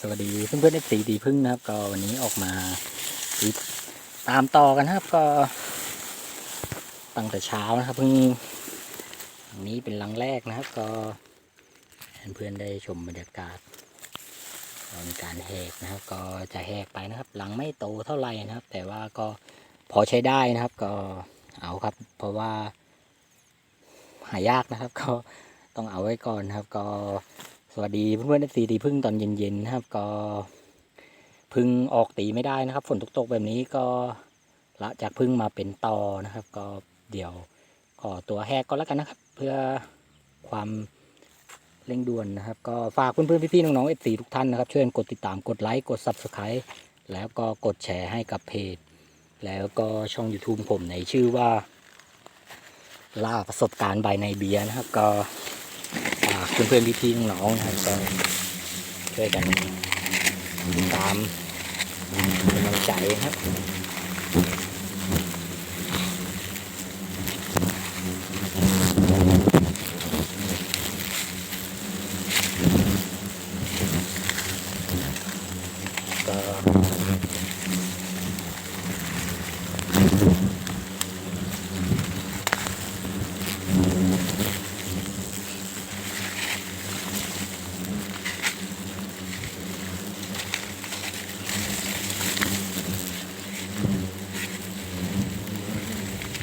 สวัสดีเพื่อนเพื่อนเอฟซีดีพึ่งนะครับ ก็วันนี้ออกมาติดตามต่อกันครับ ก็ตั้งแต่เช้านะครับเพิ่งอันนี้เป็นหลังแรกนะครับ ก็เพื่อนได้ชมบรรยากาศตอนการแหกนะครับ ก็จะแหกไปนะครับหลังไม่โตเท่าไหร่นะครับ แต่ว่าก็พอใช้ได้นะครับ ก็เอาครับ เพราะว่าหายากนะครับ ก็ต้องเอาไว้ก่อนนะครับ ก็ สวัสดีเพื่อนๆเอฟซีดีพึ่งตอนเย็นๆนะครับ ก็พึ่งออกตีไม่ได้นะครับ ฝนตกๆแบบนี้ก็ละจากพึ่งมาเป็นตอนะครับ ก็เดี๋ยวขอตัวแหกก็แล้วกันนะครับ เพื่อความเร่งด่วนนะครับ ก็ฝากเพื่อนๆพี่ๆน้องๆเอฟซีทุกท่านนะครับช่วยกดติดตามกดไลค์กด subscribe แล้วก็กดแชร์ให้กับเพจ แล้วก็ช่อง YouTube ผมในชื่อว่าล่าประสบการณ์ใบในเบียนะครับ ก็ เพื่อนๆพี่ๆน้องๆนะครับก็ช่วยกันติดตามเป็นกำลังใจครับก็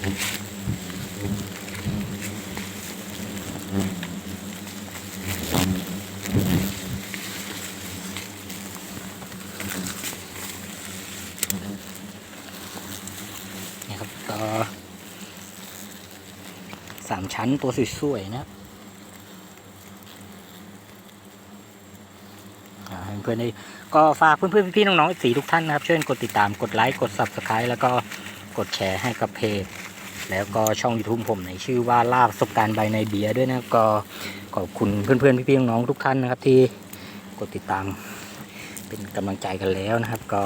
นี่ครับก็สามชั้นตัวสวยๆนะเพื่อนด้ก็ฝากเพื่อนๆพี่ๆน้องๆสีทุกท่านนะครับ ช่วยกดติดตามกดไลค์กด subscribe แล้วก็กดแชร์ให้กับเพจ แล้วก็ช่อง YouTube ผมในชื่อว่าล่าประสบการณ์ใบในเบียด้วยนะก็ขอบคุณเพื่อนๆพี่ๆน้องๆทุกท่านนะครับ ที่กดติดตาม เป็นกำลังใจกันแล้วนะครับ ก็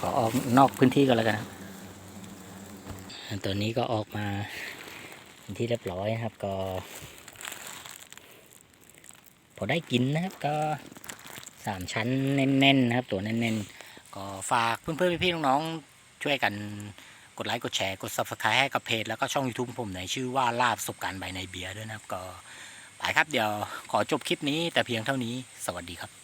ขอออกนอกพื้นที่กันแล้วกันตัวนี้ก็ออกมาเป็นที่เรียบร้อยครับก็ พอได้กินนะครับก็สามชั้นแน่นๆนะครับตัวแน่นๆ ก็ฝากเพื่อนๆพี่ๆน้องๆช่วยกันกดไลค์กดแชร์กด subscribe ให้กับเพจแล้วก็ช่อง YouTube ผมในชื่อว่าลาบประสบการณ์ใบในเบียร์ด้วยนะครับ ก็ไปครับเดี๋ยวขอจบคลิปนี้แต่เพียงเท่านี้สวัสดีครับ